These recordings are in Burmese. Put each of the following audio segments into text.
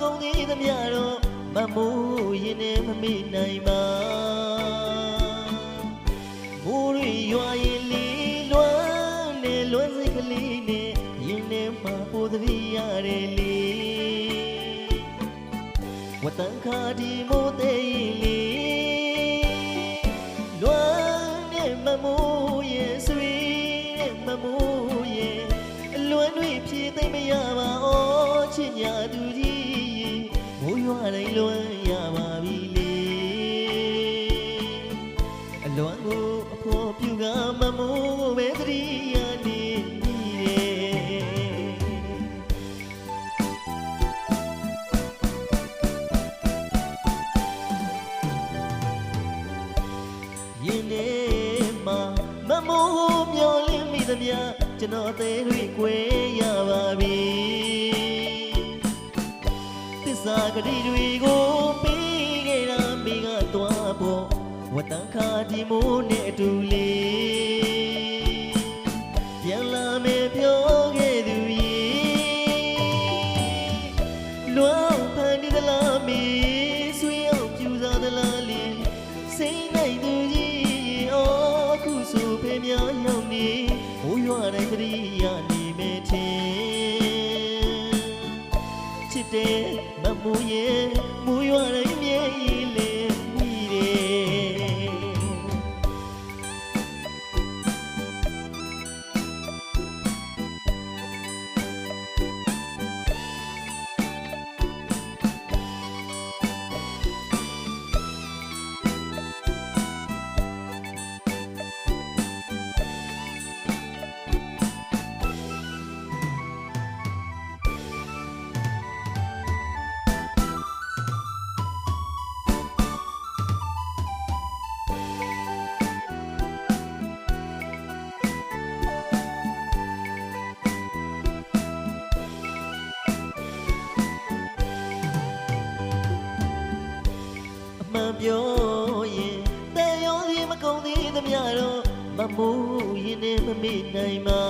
မျှတော့မမိုးရင်နဲ့မမေ့နိုင်ပါမိုးရီရွာရင်လီလွမ်းနေလွမ်းစိတ်ကလေးနဲ့ရင်ထဲမှာပိုသတိရတယ်လေဝတန်ခါဒီမိုးသေးရင်လေလွမ်းနဲ့မမိုးရဲ့ဆွေတဲ့မမိုးရဲ့အလွမ်းတွေဖြည့်သိမ့်မရပါ ရင်ထဲမှာမမိုးမျောလင်းမိသမျှကျွန်တော်အသေးတွေကိုယ်ရပါပြီသစ္စာဂတိတွေကိုပေးခဲ့တာမိကသွားဖို့ဝတ္တန်ခါဒီမိုးနဲ့အတူလေး ရွာတိုင်းတရိယာနေမယ်ထင်ချစ်တဲ့မမူရဲ့မူရွာ မှန်ပြောရင်တန်ရောစီမကုန်သေးသမျှတော့မမိုးရင်နဲ့မမေ့နိုင်ပါ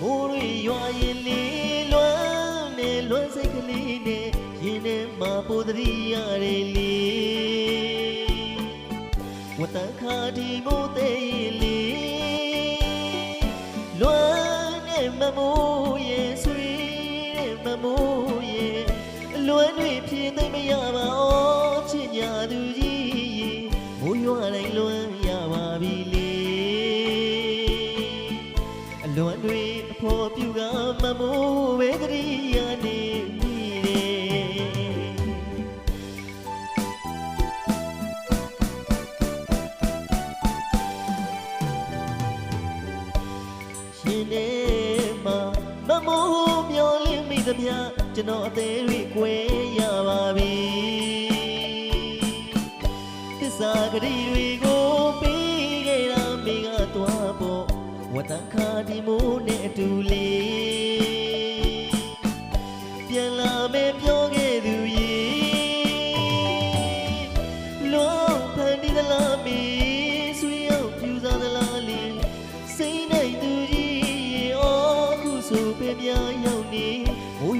မိုးရီရွာရင်လေးလွမ်းနေလွမ်းစိတ်ကလေးနဲ့ရင်ထဲမှာပိုသတိရတယ်လေဝတ္တန်ခါဒီမိုးသေးရင်လေလွမ်းနေမမိုးရဲ့ဆွေတဲ့မမိုးရဲ့အလွ မ်းတွေဖြည့်သိမ့်မရပါဩချစ်ညာသူကြီးမိုးရွာတိုင်းလွမ်းရပါပြီလေအလွမ်းတွေအဖို့ပြုကမမိုးပဲတရိယာနေ မိသမျှကျွန်တော်အသေးတွေကိုယ်ရပါပြီသစ္စာဂတိတွေကိုပေးခဲ့တာမိကသွားဖို့ဝတ္တန်ခါဒီမိုးနဲ့အတူလေးပြန်လာမယ်ပြောခဲ့သူရေလုံးဖန်ဒီသလားမီဆွေရောက်ပြူစားသလားလီစိတ်နိုင်သူကြီးအော်ခုဆိုပဲများရောက်နေ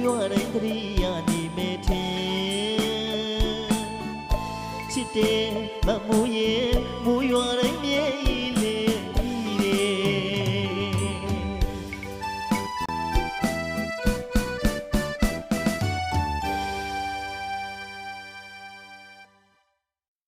ဟိုရွာတိုင်းတရိယာနေမယ်ထင်ချစ်တယ်မမိုးရဲ့မိုးရွာတိုင်းမြဲ